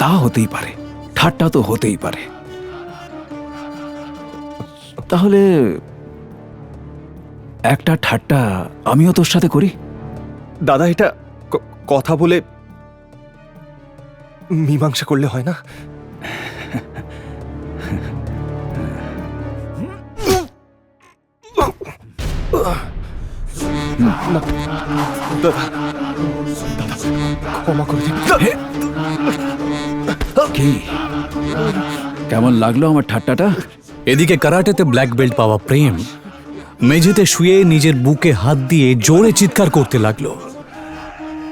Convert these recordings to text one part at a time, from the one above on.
তা হতেই পারে ঠাট্টা তো হতেই পারে। তাহলে একটা ঠাট্টা আমিও তোর সাথে করি? দাদা এটা কথা বলে মীমাংসা করলে হয় না? দাদা ক্ষমা করে দিন। কি? কেমন লাগল আমার ঠাট্টাটা? এদিকে কারাটেতে ব্ল্যাক বেল্ট পাওয়া প্রেম মেঝেতে শুয়ে নিজের বুকে হাত দিয়ে জোরে চিৎকার করতে লাগল।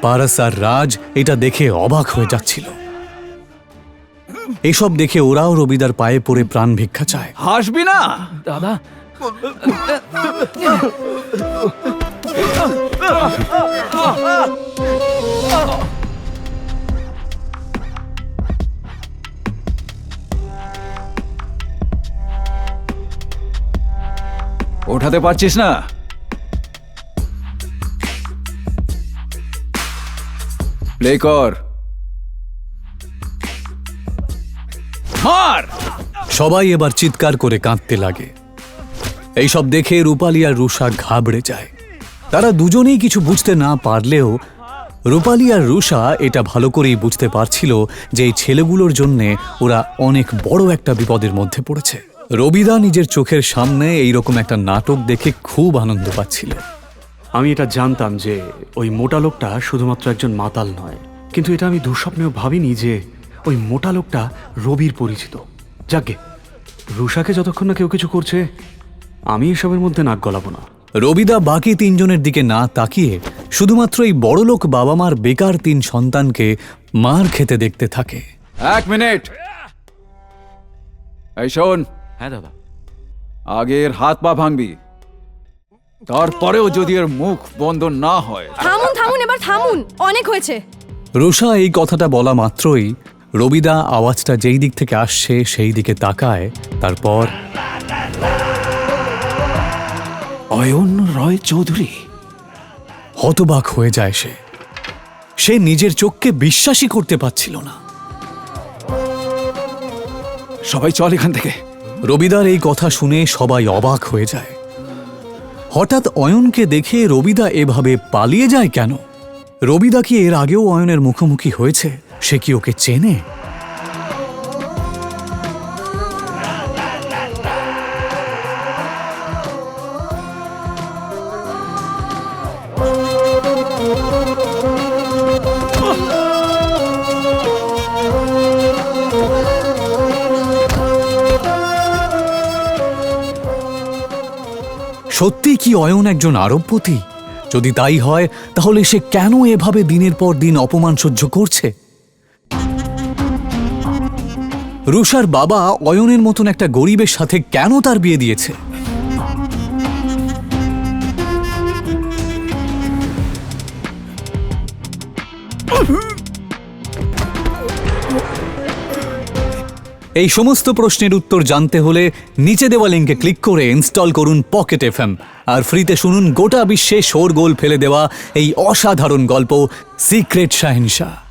পারাস আর রাজ এটা দেখে অবাক হয়ে যাচ্ছিল। এসব দেখে ওরাও রবিদার পায়ে পড়ে প্রাণ ভিক্ষা চায়। হাসবি না? দাদা। ওঠাতে পারছিস না? প্লে কর। মার! সবাই এবার চিৎকার করে কাঁদতে লাগে। এইসব দেখে রূপালী আর রুষা ঘাবড়ে যায়। তারা দুজনেই কিছু বুঝতে না পারলেও রূপালী আর রুষা এটা ভালো করেই বুঝতে পারছিল যে এই ছেলেগুলোর জন্যে ওরা অনেক বড় একটা বিপদের মধ্যে পড়েছে। রবিদা নিজের চোখের সামনে এইরকম একটা নাটক দেখে খুব আনন্দ পাচ্ছিল। আমি এটা জানতাম যে ওই মোটা লোকটা শুধুমাত্র একজন মাতাল নয় কিন্তু এটা আমি দুঃস্বপ্নেও ভাবিনি যে ওই মোটা লোকটা রবির পরিচিত। যাকে রুষাকে যতক্ষণ না কেউ কিছু করছে আমি এসবের মধ্যে নাক গলাবো না। রবিদা বাকি তিনজনের দিকে না তাকিয়ে শুধুমাত্র এই বড়লোক বাবা মার বেকার তিন সন্তানকে মার খেতে দেখতে থাকে। এক মিনিট। এই শোন হ্যাঁ দাদা। আগে এর হাত পা ভাঙবি। তারপরেও যদি এর মুখ বন্ধ না হয়। থামুন থামুন এবার থামুন। অনেক হয়েছে। রুষা এই কথাটা বলা মাত্রই রবিদা আওয়াজটা যেই দিক থেকে আসছে সেই দিকে তাকায় তারপর অয়ন রয় চৌধুরী। হতবাক হয়ে যায় সে। সে নিজের চোখকে বিশ্বাসই করতে পারছিল না। সবাই চল এখান থেকে। রবিদার এই কথা শুনে সবাই অবাক হয়ে যায়। হঠাৎ অয়নকে দেখে রবিদা এভাবে পালিয়ে যায় কেন? রবিদা কি এর আগেও অয়নের মুখোমুখি হয়েছে? সে কি ওকে চেনে? সত্যি কি অয়ন একজন আরবপতি যদি তাই হয়, তাহলে সে কেন এভাবে দিনের পর দিন অপমান সহ্য করছে? রুষার বাবা অয়নের মতন একটা গরিবের সাথে কেন তার বিয়ে দিয়েছে? এই সমস্ত প্রশ্নের উত্তর জানতে হলে নিচে দেওয়া লিঙ্কে ক্লিক করে ইনস্টল করুন পকেট এফএম। আর ফ্রিতে শুনুন গোটা বিশ্বে শোরগোল ফেলে দেওয়া এই অসাধারণ গল্প, সিক্রেট শাহিনশাহ।